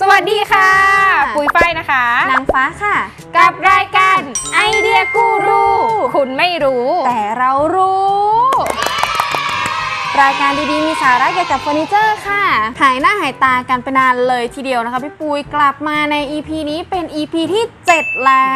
สวัสดีค่ะ ปุยฝ้ายนะคะ นางฟ้าค่ะ กับรายการไอเดียกูรูคุณไม่รู้ แต่เรารู้ รายการดีๆ มีสาระเกี่ยวกับเฟอร์นิเจอร์ค่ะ หายหน้าหายตากันไปนานเลยทีเดียวนะคะ พี่ปุยกลับมาใน EP นี้เป็น EP ที่ 7 แล้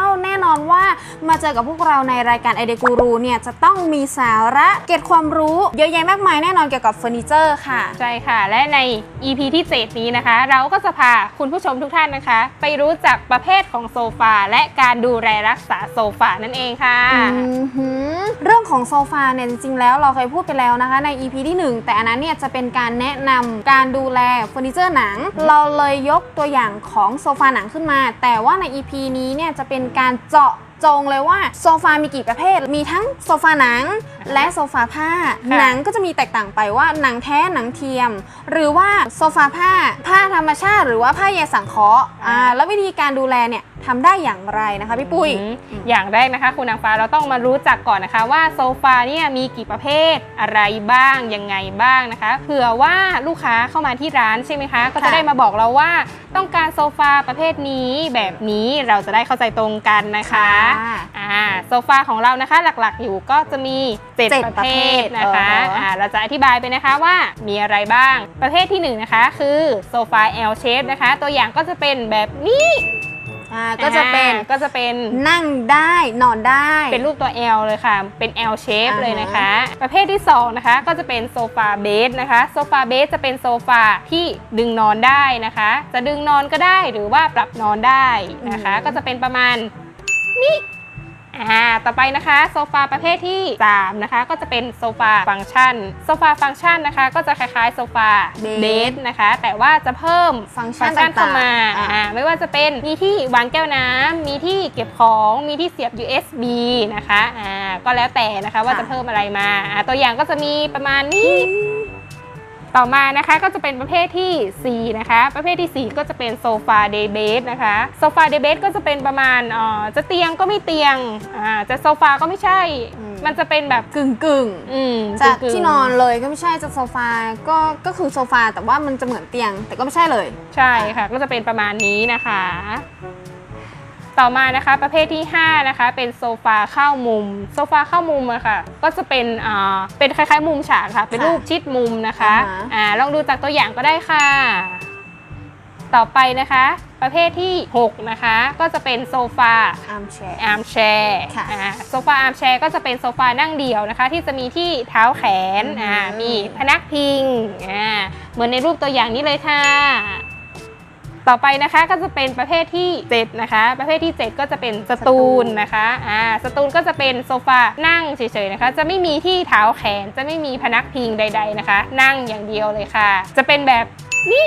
ว แน่นอนว่ามาเจอกับพวกเราในรายการไอเดียกูรูเนี่ยจะต้องมีสาระเก็บความรู้เยอะแยะมากมายแน่นอนเกี่ยวกับเฟอร์นิเจอร์ค่ะ ใช่ค่ะ และใน EP ที่7นี้นะคะ เราก็จะพาคุณผู้ชมทุกท่านนะคะ ไปรู้จักประเภทของโซฟาและการดูแลรักษาโซฟานั่นเองค่ะอือหือเรื่องของโซฟาเนี่ยจริงๆแล้วเราเคยพูดไปแล้วนะคะใน EP ที่ 1 แต่อันนั้นเนี่ยจะเป็นการแนะนำการดูแลเฟอร์นิเจอร์หนัง เราเลยยกตัวอย่างของโซฟาหนังขึ้นมา แต่ว่าใน EP นี้เนี่ยจะเป็นการเจาะจงเลยว่าโซฟามีกี่ประเภท มีทั้งโซฟาหนังและโซฟาผ้า หนังก็จะมีแตกต่างไปว่าหนังแท้หนังเทียม หรือว่าโซฟาผ้า ผ้าธรรมชาติ หรือว่าผ้าใยสังเคราะห์อ่าแล้ววิธีการดูแลเนี่ย ทำได้อย่างไรนะคะพี่ปุ้ยอืมอย่างแรกนะคะ คุณนางฟ้าเราต้องมารู้จักก่อนนะคะ ว่าโซฟาเนี่ยมีกี่ประเภทอะไรบ้างยังไงบ้างนะคะเผื่อว่าลูกค้าเข้ามาที่ร้านใช่ไหมคะ ก็จะค่ะได้มาบอกเราว่าต้องการโซฟาประเภทนี้แบบนี้เราจะได้เข้าใจตรงกันนะคะอ่าโซฟาของเรานะคะหลักๆอยู่ก็จะมี7เจ็ดประประเภเภททนะคะเอออ่อ่าเราจะอธิบายไปนะคะว่ามีอะไรบ้างประเภทที่1นะคะคือโซฟา L shape นะคะ ตัวอย่างก็จะเป็นแบบนี้ อ่าก็จะเป็น อ่าก็จะเป็นนั่งได้นอนได้ เป็นรูปตัว L เลยค่ะ เป็น L shape อ่าฮะ เลยนะคะ ประเภทที่ 2 นะคะ ก็จะเป็นโซฟาเบสนะคะ โซฟาเบสจะเป็นโซฟาที่ดึงนอนได้นะคะ จะดึงนอนก็ได้หรือว่าปรับนอนได้นะคะ ก็จะเป็นประมาณนี้ อ่าต่อไปนะคะโซฟาประเภทที่ 3 นะคะ ก็จะเป็นโซฟาฟังก์ชันโซฟาฟังก์ชันนะคะ ก็จะคล้ายๆโซฟาเบสเบสนะคะ แต่ว่าจะเพิ่มฟังก์ชันเข้าต่างๆมาอ่าอ่าไม่ว่าจะเป็นมีที่วางแก้วน้ำมีที่เก็บของมีที่เสียบ USB นะคะอ่าก็แล้วแต่นะคะว่าจะเพิ่มอะไรมาอ่าตัวอย่างก็จะมีประมาณนี้ ต่อมานะคะก็จะเป็นประเภทที่ 4 นะคะ ประเภทที่ 4 ก็จะเป็นโซฟาเดย์เบสนะคะโซฟาเดย์เบสก็จะเป็นประมาณเอ่อจะเตียงก็ไม่เตียงอ่าจะโซฟาก็ไม่ใช่อืมมันจะเป็นแบบกึ่งกึ่งอืมๆจากกึ่งๆที่นอนเลยก็ไม่ใช่จากโซฟาก็ก็คือโซฟาแต่ว่ามันจะเหมือนเตียงแต่ก็ไม่ใช่เลย ใช่ค่ะ ก็จะเป็นประมาณนี้นะคะ ต่อมานะคะประเภทที่ 5 นะคะ เป็นโซฟาเข้ามุม โซฟาเข้ามุมอะค่ะ ก็จะเป็นอ่าเป็นคล้ายๆ มุมฉากค่ะ เป็นค่ะรูปชิดมุมนะคะอ่าฮะ อ่าลองดูจากตัวอย่างก็ได้ค่ะ ต่อไปนะคะ ประเภทที่ 6 นะคะ ก็จะเป็นโซฟา อาร์มแชร์ อาร์มแชร์ค่ะโซฟาอาร์มแชร์ก็จะเป็นโซฟานั่งเดี่ยวนะคะ ที่จะมีที่เท้าแขนอือหืออ่อ่ามีพนักพิงอ่าเหมือนในรูปตัวอย่างนี้เลยค่ะ ต่อไปนะคะก็จะเป็นประเภทที่ 7 นะคะ ประเภทที่ 7 ก็จะเป็นสตูลนะคะอ่าสตูลก็จะเป็นโซฟานั่งเฉยๆนะคะ จะไม่มีที่เท้าแขนจะไม่มีพนักพิงใด ๆนะคะ นั่งอย่างเดียวเลยค่ะ จะเป็นแบบนี้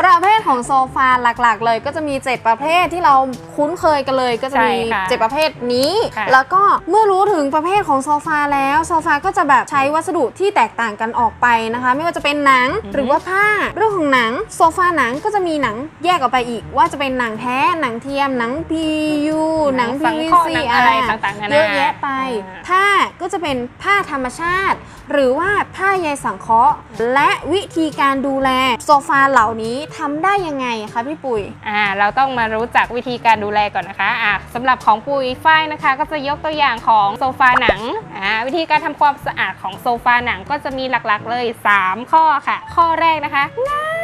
ประเภทของโซฟาหลักๆ เลยก็จะมี 7 ประเภทที่เราคุ้นเคยกันเลยก็จะมีใช่ค่ะ7ประเภทนี้ ค่ะ แล้วก็เมื่อรู้ถึงประเภทของโซฟาแล้วโซฟาก็จะแบบใช้วัสดุที่แตกต่างกันออกไปนะคะ ไม่ว่าจะเป็นหนังอือฮึหรือว่าผ้า เรื่องของหนังโซฟาหนังก็จะมีหนังแยกออกไปอีก ว่าจะเป็นหนังแท้หนังเทียมหนัง PU หนัง สังเคราะห์ PVC หนังอะไรต่างๆนานาเยอะแยะไป อ่า ผ้าก็จะเป็นผ้าธรรมชาติ หรือว่าผ้าใยสังเคราะห์ และวิธีการดูแลโซฟาเหล่านี้ทำได้ยังไงคะพี่ปุ๋ย อ่าเราต้องมารู้จักวิธีการดูแลก่อนนะคะอ่าสำหรับของปุ๋ยฝ้ายนะคะ ก็จะยกตัวอย่างของโซฟาหนังอ่าวิธีการทำความสะอาดของโซฟาหนังก็จะมีหลักๆเลย 3 ข้อค่ะ ข้อแรกนะคะง่าย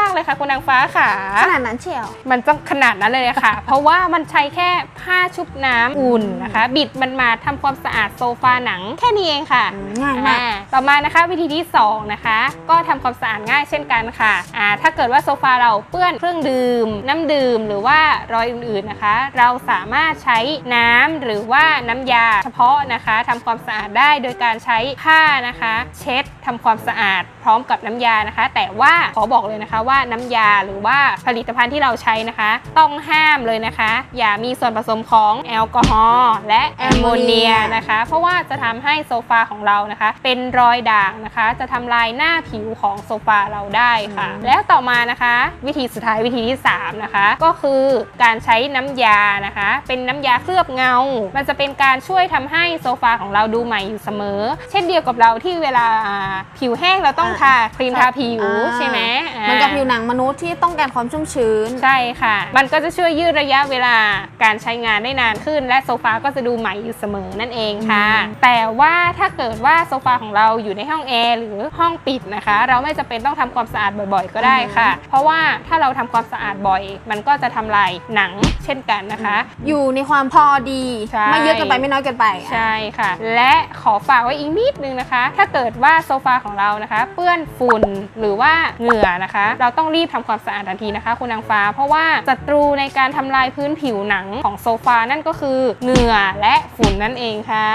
มากเลยค่ะคุณนางฟ้าค่ะ ขนาดนั้นเชียว มันต้องขนาดนั้นเลยอะค่ะ เพราะว่ามันใช้แค่ผ้าชุบน้ำอุ่นนะคะ บิดมันมาทำความสะอาดโซฟาหนังแค่นี้เองค่ะง่ายมากอ่ต่อมานะคะวิธีที่2นะคะ ก็ทำความสะอาดง่ายเช่นกันค่ะอ่าถ้าเกิดว่าโซฟาเราเปื้อนเครื่องดื่ม น้ำดื่มหรือว่ารอยอื่นๆนะคะ เราสามารถใช้น้ำหรือว่าน้ำยาเฉพาะนะคะทำความสะอาดได้โดยการใช้ผ้านะคะ เช็ดทำความสะอาด พร้อมกับน้ำยานะคะ แต่ว่าขอบอกเลยนะคะว่าน้ำยาหรือว่าผลิตภัณฑ์ที่เราใช้นะคะ ต้องห้ามเลยนะคะ อย่ามีส่วนผสมของแอลกอฮอล์และแอมโมเนียนะคะ เพราะว่าจะทำให้โซฟาของเรานะคะ เป็นรอยด่างนะคะ จะทำลายหน้าผิวของโซฟาเราได้ค่ะอืมแล้วต่อมานะคะ วิธีสุดท้ายวิธีที่ 3 นะคะ ก็คือการใช้น้ำยานะคะ เป็นน้ำยาเคลือบเงา มันจะเป็นการช่วยทำให้โซฟาของเราดูใหม่อยู่เสมอ เช่นเดียวกับเราที่เวลาอ่าผิวแห้งเราต้องอ่าทาครีมทาผิวอ่า ใช่ไหมเหมันกับผิวหนังมนุษย์ที่ต้องการความชุ่มชื้น ใช่ค่ะ มันก็จะช่วยยืดระยะเวลาการใช้งานได้นานขึ้น และโซฟาก็จะดูใหม่อยู่เสมอนั่นเองค่ะ อืม แต่ว่าถ้าเกิดว่าโซฟาของเราอยู่ในห้องแอร์หรือห้องปิดนะคะ เราไม่จำเป็นต้องทำความสะอาดบ่อยๆ ก็ได้ค่ะ เพราะว่าถ้าเราทำความสะอาดบ่อย มันก็จะทำลายหนังเช่นกันนะคะ อยู่ในความพอดี ใช่ ไม่เยอะเกินไปไม่น้อยเกินไป ใช่ค่ะ และขอฝากไว้อีกนิดนึงนะคะ ถ้าเกิดว่าโซฟาของเรานะคะ เปื้อนฝุ่นหรือว่าเหงื่อนะคะ เราต้องรีบทำความสะอาดทันทีนะคะ คุณนางฟ้า เพราะว่าศัตรูในการทำลายพื้นผิวหนังของโซฟานั่นก็คือเหงื่อและฝุ่นนั่นเองค่ะ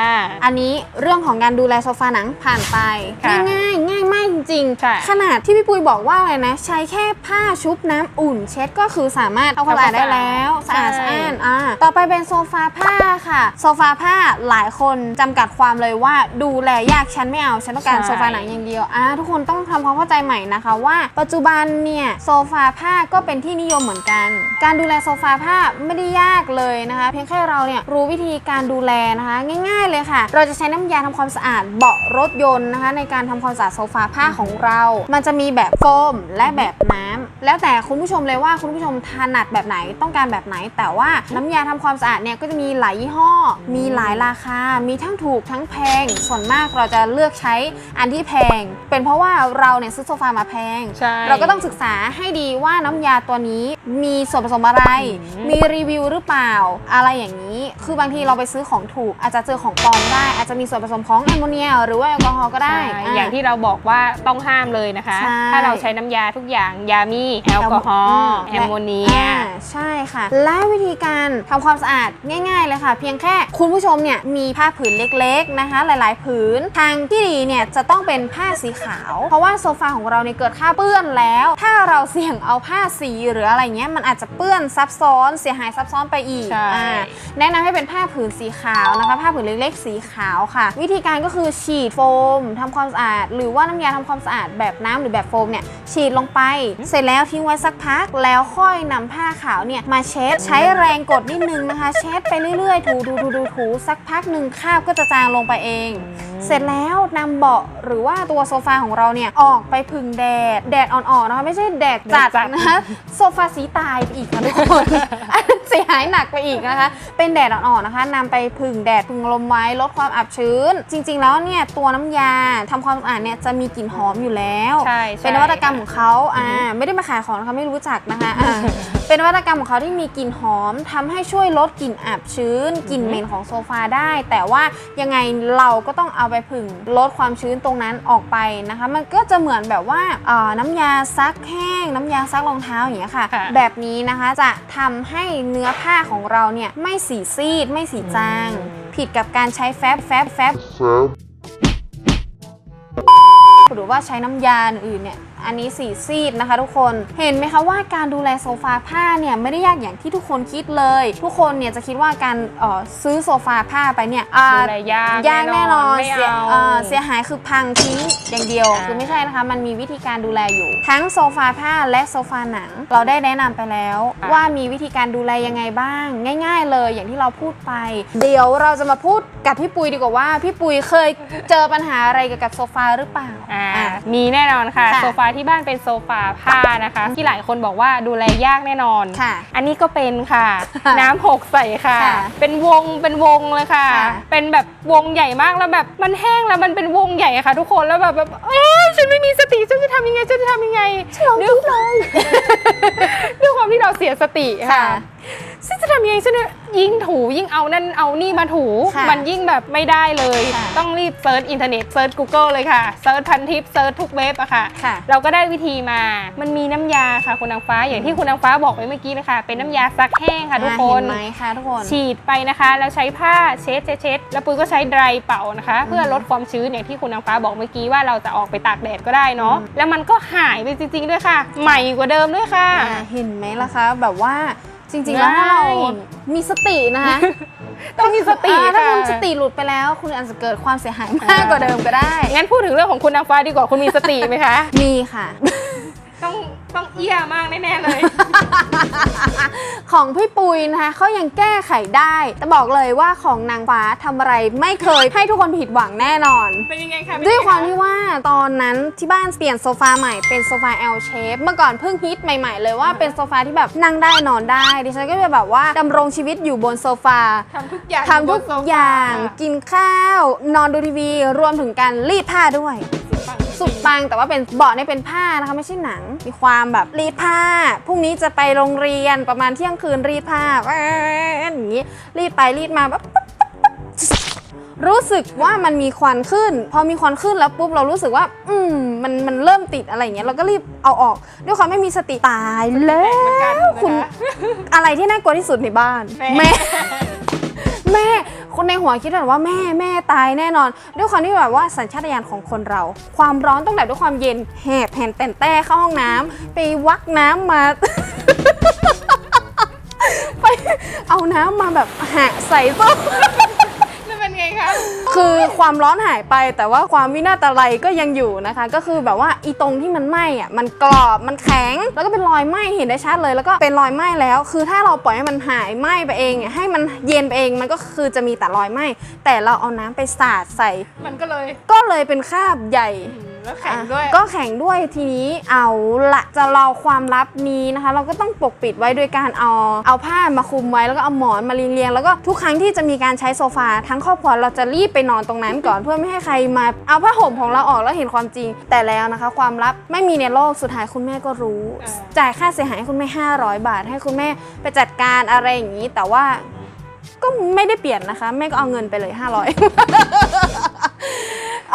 อันนี้เรื่องของการดูแลโซฟาหนังผ่านไปค่ะง่ายๆง่ายมากจริงใช่ขนาดที่พี่ปุยบอกว่าอะไรนะ ใช้แค่ผ้าชุบน้ำอุ่น เช็ดก็คือสามารถทำความสะอาดได้แล้วสะอาดใช่สะอ้านอ่าต่อไปเป็นโซฟาผ้าค่ะ โซฟาผ้าหลายคนจำกัดความเลยว่าดูแลยากฉันไม่เอาฉันต้องการโซฟาหนังอย่างเดียวอ่าทุกคนต้องทำความเข้าใจใหม่นะคะว่า ปัจจุบันเนี่ยโซฟาผ้าก็เป็นที่นิยมเหมือนกัน การดูแลโซฟาผ้าไม่ได้ยากเลยนะคะ เพียงแค่เราเนี่ยรู้วิธีการดูแลนะคะ ง่าย ๆเลยค่ะ เราจะใช้น้ำยาทำความสะอาดเบาะรถยนต์นะคะ ในการทำความสะอาดโซฟาผ้าของเรา มันจะมีแบบโฟมและแบบน้ำแล้วแต่คุณผู้ชมเลยว่าคุณผู้ชมถนัดแบบไหนต้องการแบบไหน แต่ว่าน้ำยาทำความสะอาดเนี่ยก็จะมีหลายยี่ห้อ มีหลายราคา มีทั้งถูกทั้งแพง ส่วนมากเราจะเลือกใช้อันที่แพง เป็นเพราะว่าเราเนี่ยซื้อโซฟามาแพง ใช่เราก็ต้องศึกษาให้ดีว่าน้ำยาตัวนี้มีส่วนผสมอะไร อืม มีรีวิวหรือเปล่า อะไรอย่างนี้ คือบางทีเราไปซื้อของถูก อาจจะเจอของปลอมได้ อาจจะมีส่วนผสมของแอมโมเนีย หรือว่าแอลกอฮอล์ก็ได้ ใช่ะอย่างที่เราบอกว่าต้องห้ามเลยนะคะ ใช่ ถ้าเราใช้น้ำยาทุกอย่าง ยามีแอลกอฮอล์แอมโมเนีย อ่าใช่ค่ะ และวิธีการทำความสะอาดง่าย ๆ เลยค่ะ เพียงแค่คุณผู้ชมเนี่ยมีผ้าผืนเล็กๆนะคะ หลายๆ ผืน ทางที่ดีเนี่ยจะต้องเป็นผ้าสีขาวเพราะว่าโซฟาของเราเนี่ยเกิดค่าเปื้อนแล้ว ถ้าเราเสี่ยงเอาผ้าสีหรืออะไรเงี้ยมันอาจจะเปื้อนซับซ้อนเสียหายซับซ้อนไปอีกใช่ อ่าแนะนำให้เป็นผ้าผืนสีขาวนะคะ ผ้าผืนเล็กๆสีขาวค่ะ วิธีการก็คือฉีดโฟมทำความสะอาด หรือว่าน้ำยาทำความสะอาดแบบน้ำหรือแบบโฟมเนี่ยฉีดลงไป เสร็จแล้วทิ้งไว้สักพัก แล้วค่อยนำผ้าขาวเนี่ยมาเช็ดใช้แรงกดนิดนึงนะคะ เช็ดไปเรื่อยๆถูถูถูถูถูสักพักหนึ่งคราบก็จะจางลงไปเอง เสร็จแล้วนำเบาะหรือว่าตัวโซฟาของเราเนี่ยออกไปพึ่งแดด แดดอ่อนๆนะคะไม่ใช่แดดจัดแดดจัดนะคะโซฟาสีตายไปอีกค่ะทุกคนอันนั้นเสียหายหนักไปอีกนะคะ เป็นแดดอ่อนๆนะคะนำไปพึ่งแดดพึ่งลมไว้ลดความอับชื้น จริง ๆ แล้วเนี่ยตัวน้ำยาทำความสะอาดเนี่ยจะมีกลิ่นหอมอยู่แล้วใช่ใช่เป็นนวัตกรรมของเขาอ่าไม่ได้มาขายของนะคะไม่รู้จักนะคะอ่าเป็นนวัตกรรมของเขาที่มีกลิ่นหอมทำให้ช่วยลดกลิ่นอับชื้นกลิ่นเหม็นของโซฟาได้ แต่ว่ายังไงเราก็ต้องเอาไปผึ่งลดความชื้นตรงนั้นออกไปนะคะมันก็จะเหมือนแบบว่าเอ่อน้ำยาซักแห้ง น้ำยาซักรองเท้าอย่างเงี้ยค่ะค่ะแบบนี้นะคะจะทำให้เนื้อผ้าของเราเนี่ยไม่สีซีด ไม่สีจางอืมผิดกับการใช้แฟบแฟบแฟบหรือว่าใช้น้ำยาอื่นๆเนี่ย อันนี้สีซีดนะคะทุกคน เห็นไหมคะว่าการดูแลโซฟาผ้าเนี่ยไม่ได้ยากอย่างที่ทุกคนคิดเลย ทุกคนเนี่ยจะคิดว่าการเอ่อซื้อโซฟาผ้าไปเนี่ยอ่าดูแลยากยากแน่นอนไม่เสียเอาเอ่อเสียหายคือพังทิ้งอย่างเดียวอ่าคือไม่ใช่นะคะ มันมีวิธีการดูแลอยู่ ทั้งโซฟาผ้าและโซฟาหนัง เราได้แนะนำไปแล้ว ว่ามีวิธีการดูแลยังไงบ้าง ง่าย ๆ เลยอย่างที่เราพูดไป เดี๋ยวเราจะมาพูด กับพี่ปุยดีกว่าว่า พี่ปุยเคยเจอปัญหาอะไรเกี่ยวกับโซฟาหรือเปล่า อ่าอะ มีแน่นอนค่ะ ค่ะโซฟาที่บ้านเป็นโซฟาผ้านะคะ ที่หลายคนบอกว่าดูแลยากแน่นอน ค่ะอันนี้ก็เป็นค่ะ ค่ะน้ำหกใส่ค่ะ ค่ะเป็นวงเป็นวงเลยค่ะ ค่ะเป็นแบบวงใหญ่มากแล้วแบบมันแห้งแล้วมันเป็นวงใหญ่อะค่ะ ทุกคนแล้วแบบแบบเอ้ยฉันไม่มีสติฉันจะทำยังไงฉันจะทำยังไงลองดูเลยด้วยความที่เราเสียสติค่ะ ค่ะ ฉันจะทำยังไงฉันจะยิ่งถูยิ่งเอานั่นเอานี่มาถู ค่ะมันยิ่งแบบไม่ได้เลย ค่ะต้องรีบเซิร์ชอินเทอร์เน็ตเซิร์ช Google เลยค่ะเซิร์ชพันทิปเซิร์ชทุกเว็บอะค่ะ ค่ะ เราก็ได้วิธีมา มันมีน้ำยาค่ะคุณนางฟ้า อย่างที่คุณนางฟ้าบอกไปเมื่อกี้เลยค่ะ เป็นน้ำยาซักแห้งค่ะทุกคเห็นนไหมคะทุกคน ฉีดไปนะคะ แล้วใช้ผ้าเช็ดเช็ดเช็ดแล้วปุ้ยก็ใช้ไดรเป่านะคะ เพื่อลดความชื้นอย่างที่คุณนางฟ้าบอกเมื่อกี้ว่าเราจะออกไปตากแดดก็ได้เนาะแล้วมันก็หายไปจริงๆด้วยค่ะ ใหม่กว่าเดิมด้วยค่ะ อ่าเห็นไหมล่ะคะ แบบว่า จริงๆแล้วถ้าเราง่ายมีสตินะคะต้องมีสติอ่าถ้าค่ะคุณสติหลุดไปแล้ว คุณอาจจะเกิดความเสียหายมากกว่าเดิมก็ได้ งั้นพูดถึงเรื่องของคุณนางฟ้าดีกว่าคุณมีสติไหมคะ มีค่ะ ต้องต้องเอี้ยมากแน่ๆเลย ของพี่ปุยนะคะเขายังแก้ไขได้ แต่บอกเลยว่าของนางฟ้าทำอะไรไม่เคยให้ทุกคนผิดหวังแน่นอน เป็นยังไงคะด้วยความที่ว่าตอนนั้นที่บ้านเปลี่ยนโซฟาใหม่เป็นโซฟา L shape เมื่อก่อนเพิ่งฮิตใหม่ๆ เลยว่าเป็นโซฟาที่แบบนั่งได้นอนได้ ดิฉันก็จะแบบว่าดำรงชีวิตอยู่บนโซฟาทำทุกอย่างทำทุกอย่าง กินข้าว นอนดูทีวี รวมถึงการรีดผ้าด้วย สุดปังแต่ว่าเป็นเบาะเนี่ยเป็นผ้านะคะไม่ใช่หนัง มีความแบบรีดผ้าพรุ่งนี้จะไปโรงเรียนประมาณเที่ยงคืนรีดผ้าแหวนอย่างนี้รีดไปรีดมาแบบรู้สึกว่ามันมีควันขึ้น พอมีควันขึ้นแล้วปุ๊บเรารู้สึกว่า อืมมันมันเริ่มติดอะไรอย่างเงี้ยเราก็รีบเอาออก ด้วยความไม่มีสติตายแล้วคุณ อะไรที่น่ากลัวที่สุดในบ้าน แม่ แม่ คนในหัวคิดแบบว่าแม่แม่ตายแน่นอน ด้วยความที่แบบว่าสัญชาตญาณของคนเรา ความร้อนต้องแบบด้วยความเย็นแหบแผ่นแต่นแต่เข้าห้องน้ำไปวักน้ำมา ไปเอาน้ำมาแบบหะใส่โซ่แล้วเป็น ไงคะ คือความร้อนหายไปแต่ว่าความวินาศอะไรก็ยังอยู่นะคะ ก็คือแบบว่าอีตรงที่มันไหม้อะมันกรอบมันแข็ง แล้วก็เป็นรอยไหม้เห็นได้ชัดเลย แล้วก็เป็นรอยไหม้แล้ว คือถ้าเราปล่อยให้มันหายไหม้ไปเองอะให้มันเย็นไปเองมันก็คือจะมีแต่รอยไหม้แต่เราเอาน้ำไปสาดใส่ มันก็เลย ก็เลยเป็นคราบใหญ่อืม แล้วแข็งด้วยอะก็แข็งด้วยทีนี้เอาละจะรอความลับนี้นะคะ เราก็ต้องปกปิดไว้โดยการเอาเอาผ้ามาคลุมไว้แล้วก็เอาหมอนมาเรียงๆแล้วก็ทุกครั้งที่จะมีการใช้โซฟาทั้งครอบครัวเราจะรีบไปนอนตรงนั้นก่อนเพื่อไม่ให้ใครมา เอาผ้าห่มของเราออกแล้วเห็นความจริง แต่แล้วนะคะ ความลับไม่มีในโลกสุดท้ายคุณแม่ก็รู้อ่าจ่ายค่าเสียหายให้คุณแม่ 500 บาท ให้คุณแม่ไปจัดการอะไรอย่างนี้ แต่ว่าก็ไม่ได้เปลี่ยนนะคะ แม่ก็เอาเงินไปเลย 500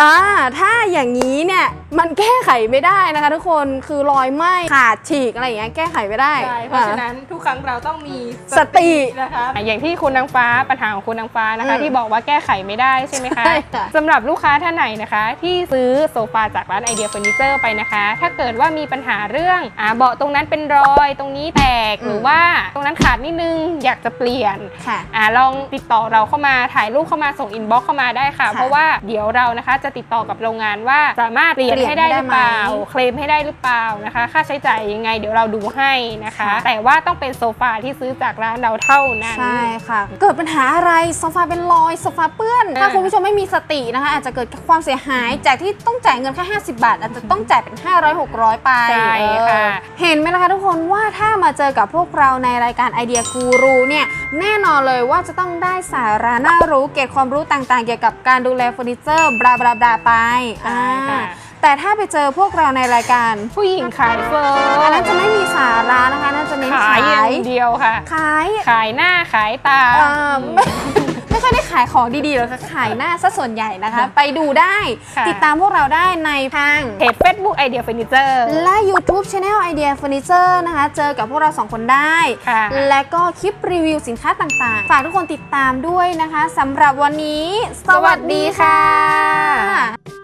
อ่าถ้าอย่างนี้เนี่ยมันแก้ไขไม่ได้นะคะ ทุกคนคือรอยไหม้ขาดฉีกอะไรอย่างเงี้ยแก้ไขไม่ได้ใช่เพราะฉะอ่นั้นทุกครั้งเราต้องมีสตินะคะอย่างที่คุณนางฟ้าปัญหาของคุณนางฟ้านะคะอืมที่บอกว่าแก้ไขไม่ได้ใช่ไหมคะใช่ค่ะสำหรับลูกค้าท่านไหนนะคะ ที่ซื้อโซฟาจากร้านไอเดียเฟอร์นิเจอร์ไปนะคะ ถ้าเกิดว่ามีปัญหาเรื่องอ่าเบาะตรงนั้นเป็นรอยตรงนี้แตกอืมหรือว่าตรงนั้นขาดนิดนึงอยากจะเปลี่ยนค่ะอ่าลองติดต่อเราเข้ามาถ่ายรูปเข้ามาส่งอินบ็อกเข้ามาได้ค่ะค่ะ เพราะว่าเดี๋ยวเรานะคะจะติดต่อกับโรงงานว่า สามารถเปลี่ยนเปลี่ยนให้ได้หรือเปล่าให้ได้ไหม เคลมให้ได้หรือเปล่านะคะ ค่าใช้จ่ายยังไงเดี๋ยวเราดูให้นะคะค่ะแต่ว่าต้องเป็นโซฟาที่ซื้อจากร้านเราเท่านั้น ใช่ค่ะ เกิดปัญหาอะไรโซฟาเป็นรอยโซฟาเปื้อนเออถ้าคุณผู้ชมไม่มีสตินะคะ อาจจะเกิดความเสียหายจากที่ต้องจ่ายเงินแค่50 บาท อาจจะต้องจ่ายเป็น 500 600 ไปใช่ค่ะ เออเห็นไหมล่ะคะทุกคนว่าถ้ามาเจอกับพวกเราในรายการไอเดียกูรูเนี่ยแน่นอนเลยว่าจะต้องได้สาระน่ารู้เก็บความรู้ต่างๆ เกี่ยวกับการดูแลเฟอร์นิเจอร์บลาบลาบลาไปใช่ค่ะ อ่าแต่ถ้าไปเจอพวกเราในรายการ ผู้หญิงขายเฟอร์อันนั้นจะไม่มีสาระนะคะน่าจะเน้นขาขายอย่างยเดียวค่ะ ขายขายหน้าขายตา เอ่อไม่ไม่ ค่อยได้ขายของดีๆหรอกค่ะขายหน้าซะส่วนใหญ่นะคะ ไปดูได้ค่ะ ติดตามพวกเราได้ในทาง เพจ Facebook ไอเดียเฟอร์นิเจอร์ และ YouTube Channel Idea Furniture นะคะ เจอกับพวกเราสองคนได้ ค่ะ และก็คลิปรีวิวสินค้าต่างๆ ฝากทุกคนติดตามด้วยนะคะสำหรับวันนี้ สวัสดีค่ะ